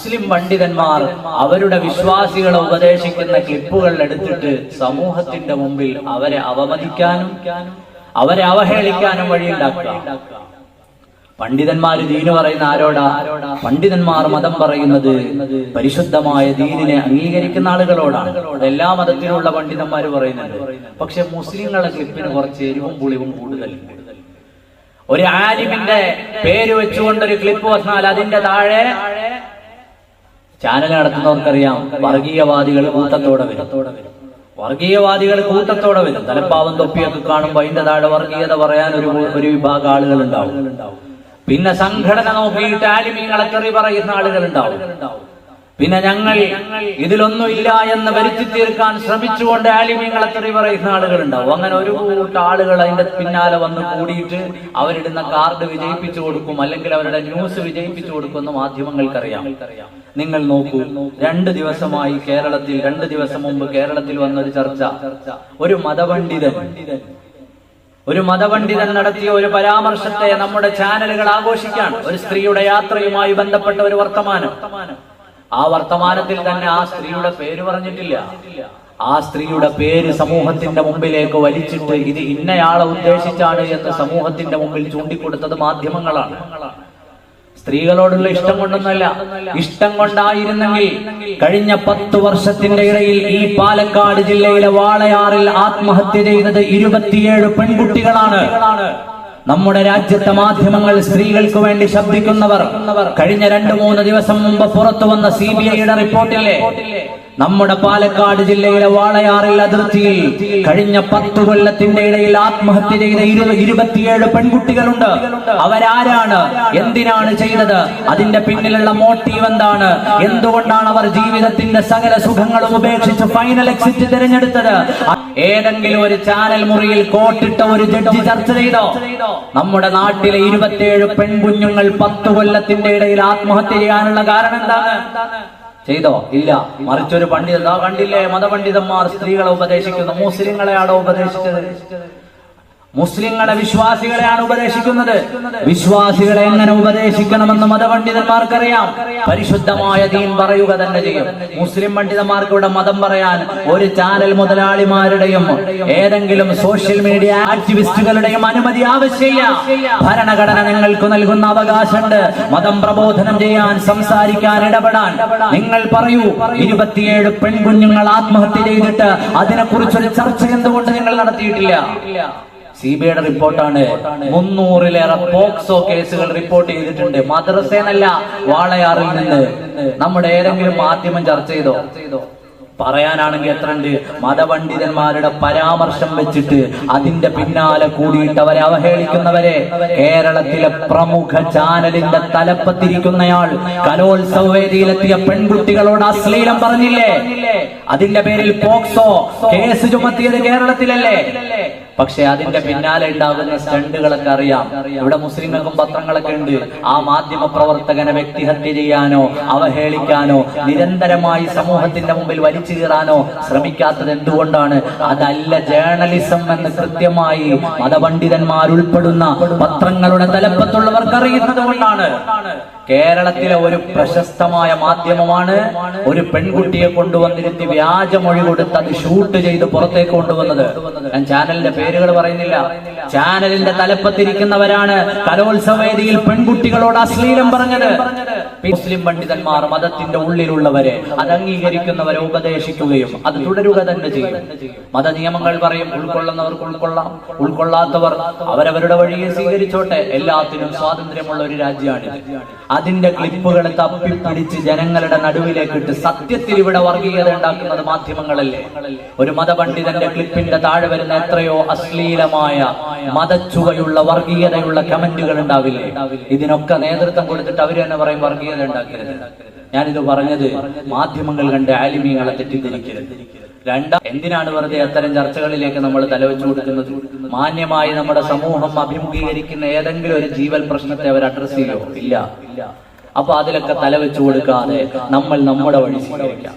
മുസ്ലിം പണ്ഡിതന്മാർ അവരുടെ വിശ്വാസികളെ ഉപദേശിക്കുന്ന ക്ലിപ്പുകൾ എടുത്തിട്ട് സമൂഹത്തിന്റെ മുമ്പിൽ അവരെ അവമതിക്കാനും അവരെ അവഹേളിക്കാനും വഴിയുണ്ടാക്കുക പണ്ഡിതന്മാർ ദീന് പറയുന്ന ആരോടാ? പണ്ഡിതന്മാർ മതം പറയുന്നത് പരിശുദ്ധമായ ദീനിനെ അംഗീകരിക്കുന്ന ആളുകളോടാണ്. എല്ലാ മതത്തിലുള്ള പണ്ഡിതന്മാർ പറയുന്നുണ്ട്. പക്ഷെ മുസ്ലിങ്ങളെ ക്ലിപ്പിന് കുറച്ച് എരിവും പുളിവും കൂടുതൽ ഒരു ആലിമിന്റെ പേര് വെച്ചുകൊണ്ട് ഒരു ക്ലിപ്പ് വന്നാൽ അതിന്റെ താഴെ ചാനൽ നടത്തുന്നവർക്കറിയാം വർഗീയവാദികൾ കൂട്ടത്തോടെ വരും. വർഗീയവാദികൾ കൂട്ടത്തോടെ വരും. തലപ്പാവം തൊപ്പിയൊക്കെ കാണുമ്പോൾ അതിന്റെ താഴെ വർഗീയത പറയാൻ ഒരു ഒരു വിഭാഗം ആളുകൾ ഉണ്ടാവും പിന്നെ സംഘടന നോക്കിയിട്ട് ആലിമീങ്ങളെ തെറി പറയുന്ന ആളുകൾ ഉണ്ടാവും പിന്നെ ഞങ്ങൾ ഇതിലൊന്നും ഇല്ല എന്ന് വരുത്തി തീർക്കാൻ ശ്രമിച്ചുകൊണ്ട് ആലിമ്യങ്ങൾ അത്ര പറയുന്ന ആളുകൾ ഉണ്ടാവും അങ്ങനെ ഒരു കൂട്ട ആളുകൾ അതിന്റെ പിന്നാലെ വന്ന് കൂടിയിട്ട് അവരിടുന്ന കാർഡ് വിജയിപ്പിച്ചു കൊടുക്കും അല്ലെങ്കിൽ അവരുടെ ന്യൂസ് വിജയിപ്പിച്ചു കൊടുക്കുമെന്ന് മാധ്യമങ്ങൾക്കറിയാം. നിങ്ങൾ നോക്കൂ രണ്ട് ദിവസമായി കേരളത്തിൽ രണ്ട് ദിവസം മുമ്പ് കേരളത്തിൽ വന്ന ഒരു ചർച്ച. ഒരു മതപണ്ഡിതൻ ഒരു മതപണ്ഡിതൻ നടത്തിയ ഒരു പരാമർശത്തെ നമ്മുടെ ചാനലുകൾ ആഘോഷിക്കാൻ ഒരു സ്ത്രീയുടെ യാത്രയുമായി ബന്ധപ്പെട്ട ഒരു വർത്തമാനം. ആ വർത്തമാനത്തിൽ തന്നെ ആ സ്ത്രീയുടെ പേര് പറഞ്ഞിട്ടില്ല. ആ സ്ത്രീയുടെ പേര് സമൂഹത്തിന്റെ മുമ്പിലേക്ക് വലിച്ചിട്ട് ഇത് ഇന്നയാളെ ഉദ്ദേശിച്ചാണ് എന്ന് സമൂഹത്തിന്റെ മുമ്പിൽ ചൂണ്ടിക്കൊടുത്തത് മാധ്യമങ്ങളാണ്. സ്ത്രീകളോടുള്ള ഇഷ്ടം കൊണ്ടൊന്നല്ല. ഇഷ്ടം കൊണ്ടായിരുന്നെങ്കിൽ കഴിഞ്ഞ പത്തു വർഷത്തിന്റെ ഇടയിൽ ഈ പാലക്കാട് ജില്ലയിലെ വാളയാറിൽ ആത്മഹത്യ ചെയ്തത് ഇരുപത്തിയേഴ് പെൺകുട്ടികളാണ്. നമ്മുടെ രാജ്യത്തെ മാധ്യമങ്ങൾ സ്ത്രീകൾക്ക് വേണ്ടി ശബ്ദിക്കുന്നവർ. കഴിഞ്ഞ രണ്ടു മൂന്ന് ദിവസം മുമ്പ് പുറത്തു വന്ന സി ബി ഐയുടെ റിപ്പോർട്ടില്ലേ നമ്മുടെ പാലക്കാട് ജില്ലയിലെ വാളയാറിൽ അതിർത്തിയിൽ കഴിഞ്ഞ പത്ത് കൊല്ലത്തിന്റെ ഇടയിൽ ആത്മഹത്യ ചെയ്ത ഇരു ഇരുപത്തിയേഴ് പെൺകുട്ടികളുണ്ട്. അവരാരാണ്? എന്തിനാണ് ചെയ്തത്? അതിന്റെ പിന്നിലുള്ള മോട്ടീവ് എന്താണ്? എന്തുകൊണ്ടാണ് അവർ ജീവിതത്തിന്റെ സകല സുഖങ്ങളും ഉപേക്ഷിച്ച് ഫൈനൽ എക്സിറ്റ് തിരഞ്ഞെടുത്തത്? ഏതെങ്കിലും ഒരു ചാനൽ മുറിയിൽ കോട്ടിട്ട ഒരു ജഡ്ജി ചർച്ച ചെയ്തോ? നമ്മുടെ നാട്ടിലെ ഇരുപത്തിയേഴ് പെൺകുഞ്ഞുങ്ങൾ പത്ത് കൊല്ലത്തിന്റെ ഇടയിൽ ആത്മഹത്യ ചെയ്യാനുള്ള കാരണം എന്താണ്? ചെയ്തോ? ഇല്ല. മറിച്ചൊരു പണ്ഡിതൻ കണ്ടില്ലേ? മതപണ്ഡിതന്മാർ സ്ത്രീകളെ ഉപദേശിക്കുന്നു. മുസ്ലിങ്ങളെയാണോ ഉപദേശിച്ചത്? മുസ്ലിങ്ങളെ വിശ്വാസികളെയാണ് ഉപദേശിക്കുന്നത്. വിശ്വാസികളെ എങ്ങനെ ഉപദേശിക്കണമെന്ന് മതപണ്ഡിതന്മാർക്കറിയാം. പരിശുദ്ധമായ ദീൻ പറയുക തന്നെ ചെയ്യും. മുസ്ലിം പണ്ഡിതന്മാർക്ക് ഇവിടെ മതം പറയാൻ ഒരു ചാനൽ മുതലാളിമാരുടെയും ഏതെങ്കിലും സോഷ്യൽ മീഡിയ ആക്ടിവിസ്റ്റുകളുടെയും അനുമതി ആവശ്യമില്ല. ഭരണഘടന നിങ്ങൾക്ക് നൽകുന്ന അവകാശമുണ്ട്. മതം പ്രബോധനം ചെയ്യാൻ സംസാരിക്കാൻ ഇടപെടാൻ. നിങ്ങൾ പറയൂ ഇരുപത്തിയേഴ് പെൺകുഞ്ഞുങ്ങൾ ആത്മഹത്യ ചെയ്തിട്ട് അതിനെക്കുറിച്ചൊരു ചർച്ച എന്തുകൊണ്ട് നിങ്ങൾ നടത്തിയിട്ടില്ല? സി ബി ഐയുടെ റിപ്പോർട്ടാണ്. മുന്നൂറിലേറെ പോക്സോ കേസുകൾ റിപ്പോർട്ട് ചെയ്തിട്ടുണ്ട്. മദ്രസേനല്ല വാളയാറിൽ നിന്ന്. നമ്മുടെ ഏതെങ്കിലും മാധ്യമം ചർച്ച ചെയ്തോ? പറയാനാണെങ്കിൽ എത്ര ഉണ്ട്? മതപണ്ഡിതന്മാരുടെ പരാമർശം വെച്ചിട്ട് അതിന്റെ പിന്നാലെ കൂടിയിട്ട് അവരെ അവഹേളിക്കുന്നവരെ. കേരളത്തിലെ പ്രമുഖ ചാനലിന്റെ തലപ്പത്തിരിക്കുന്നയാൾ കലോത്സവ വേദിയിലെത്തിയ പെൺകുട്ടികളോട് അശ്ലീലം പറഞ്ഞില്ലേ? അതിന്റെ പേരിൽ പോക്സോ കേസ് ചുമത്തിയത് കേരളത്തിലല്ലേ? പക്ഷെ അതിന്റെ പിന്നാലെ ഉണ്ടാകുന്ന സ്റ്റണ്ടുകളൊക്കെ അറിയാം. ഇവിടെ മുസ്ലിങ്ങൾക്കും പത്രങ്ങളൊക്കെ ഉണ്ട്. ആ മാധ്യമ പ്രവർത്തകനെ വ്യക്തിഹത്യ ചെയ്യാനോ അവഹേളിക്കാനോ നിരന്തരമായി സമൂഹത്തിന്റെ മുമ്പിൽ വലിച്ചു കീറാനോ ശ്രമിക്കാത്തത് എന്തുകൊണ്ടാണ്? അതല്ല ജേർണലിസം എന്ന് കൃത്യമായി മതപണ്ഡിതന്മാർ ഉൾപ്പെടുന്ന പത്രങ്ങളുടെ തലപ്പത്തുള്ളവർക്ക് അറിയുന്നത് കൊണ്ടാണ്. കേരളത്തിലെ ഒരു പ്രശസ്തമായ മാധ്യമമാണ്. ഒരു പെൺകുട്ടിയെ കൊണ്ടുവന്നിരുത്തി വ്യാജമൊഴി കൊടുത്ത് അത് ഷൂട്ട് ചെയ്ത് പുറത്തേക്ക് കൊണ്ടുവന്നത്. ഞാൻ ചാനലിന്റെ പേരുകൾ പറയുന്നില്ല. ചാനലിന്റെ തലപ്പത്തിരിക്കുന്നവരാണ് കലോത്സവ വേദിയിൽ പെൺകുട്ടികളോട് അശ്ലീലം പറഞ്ഞത്. മുസ്ലിം പണ്ഡിതന്മാർ മതത്തിന്റെ ഉള്ളിലുള്ളവരെ അത് അംഗീകരിക്കുന്നവരെ ഉപദേശിക്കുകയും അത് തുടരുക തന്നെ ചെയ്യും. മത നിയമങ്ങൾ പറയും ഉൾക്കൊള്ളുന്നവർക്ക് ഉൾക്കൊള്ളാം. ഉൾക്കൊള്ളാത്തവർ അവരവരുടെ വഴിയെ സ്വീകരിച്ചോട്ടെ. എല്ലാത്തിനും സ്വാതന്ത്ര്യമുള്ള ഒരു രാജ്യമാണിത്. അതിന്റെ ക്ലിപ്പുകൾ തപ്പിപ്പിടിച്ച് ജനങ്ങളുടെ നടുവിലേക്ക് ഇട്ട് സത്യത്തിൽ ഇവിടെ വർഗീയത ഉണ്ടാക്കുന്നത് മാധ്യമങ്ങളല്ലേ? ഒരു മതപണ്ഡിതന്റെ ക്ലിപ്പിന്റെ താഴെ വരുന്ന എത്രയോ അശ്ലീലമായ മതച്ചുവയുള്ള വർഗീയതയുള്ള കമന്റുകൾ ഉണ്ടാവില്ലേ? ഇതിനൊക്കെ നേതൃത്വം കൊടുത്തിട്ട് അവർ തന്നെ പറയും വർഗീയത ഉണ്ടാക്കരുത്. ഞാനിത് പറഞ്ഞത് മാധ്യമങ്ങൾ കണ്ട് ആലിമീങ്ങളെ തെറ്റിദ്ധരിക്കരുത്. രണ്ടാ എന്തിനാണ് വെറുതെ അത്തരം ചർച്ചകളിലേക്ക് നമ്മൾ തലവെച്ചു കൊടുക്കുന്നത്? മാന്യമായി നമ്മുടെ സമൂഹം അഭിമുഖീകരിക്കുന്ന ഏതെങ്കിലും ഒരു ജീവൽ പ്രശ്നത്തെ അവർ അഡ്രസ് ചെയ്യോ? ഇല്ല. അപ്പൊ അതിലൊക്കെ തലവെച്ചു കൊടുക്കാതെ നമ്മൾ നമ്മുടെ വഴി സ്വീകരിക്കാം.